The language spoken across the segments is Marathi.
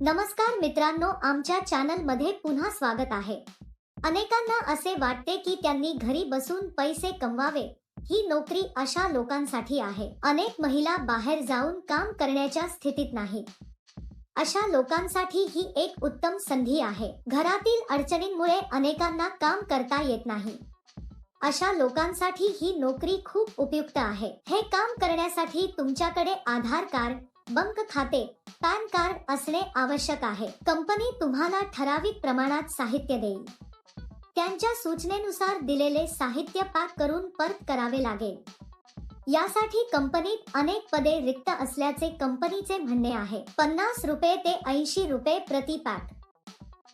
नमस्कार मित्रांनो आमच्या चॅनलमध्ये पुन्हा स्वागत आहे. अनेकांना असे वाटते की त्यांनी घरी बसून पैसे कमवावे. ही नोकरी अशा लोकांसाठी आहे. अनेक महिला बाहेर जाऊन काम करण्याच्या स्थितीत नाहीत अशा लोकांसाठी ही एक उत्तम संधी आहे. घरातील अडचणींमुळे अनेकांना काम करता येत नाही. अशा लोकांसाठी ही नोकरी खूप उपयुक्त आहे. हे काम करण्यासाठी तुमच्याकडे आधार कार्ड बँक खाते पॅन कार्ड असणे आवश्यक आहे. कंपनी तुम्हाला ठराविक प्रमाणात साहित्य देईल. त्यांच्या सूचनेनुसार दिलेले साहित्य पॅक करून परत करावे लागेल. यासाठी कंपनीत अनेक पदे रिक्त असल्याचे कंपनीचे म्हणणे आहे. पन्नास रुपये ते ऐंशी रुपये प्रति पॅक.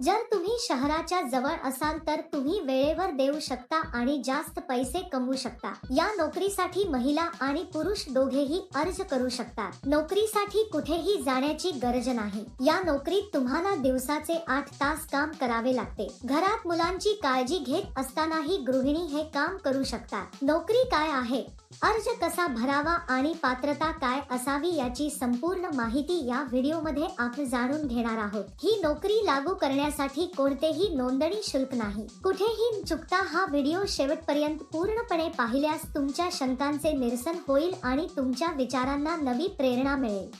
जर तुम्ही शहराच्या जवळ असाल तर तुम्ही वेळेवर देऊ शकता आणि जास्त पैसे कमवू शकता. या नोकरीसाठी महिला आणि पुरुष दोघेही अर्ज करू शकतात. नोकरीसाठी कुठेही जाण्याची गरज नाही. या नोकरीत तुम्हाला दिवसाचे आठ तास काम करावे लागते. घरात मुलांची काळजी घेत असतानाही गृहिणी हे काम करू शकतात. नोकरी काय आहे? अर्ज कसा भरावा आणि पात्रता काय असावी याची संपूर्ण माहिती या व्हिडिओमध्ये आपण जाणून घेणार आहोत. ही नोकरी लागू करण्यासाठी कोणतेही नोंदणी शुल्क नाही. कुठेही चुकता हा व्हिडिओ शेवटपर्यंत पूर्णपणे पाहिल्यास तुमच्या शंकांचे निरसन होईल आणि तुमच्या विचारांना नवी प्रेरणा मिळेल.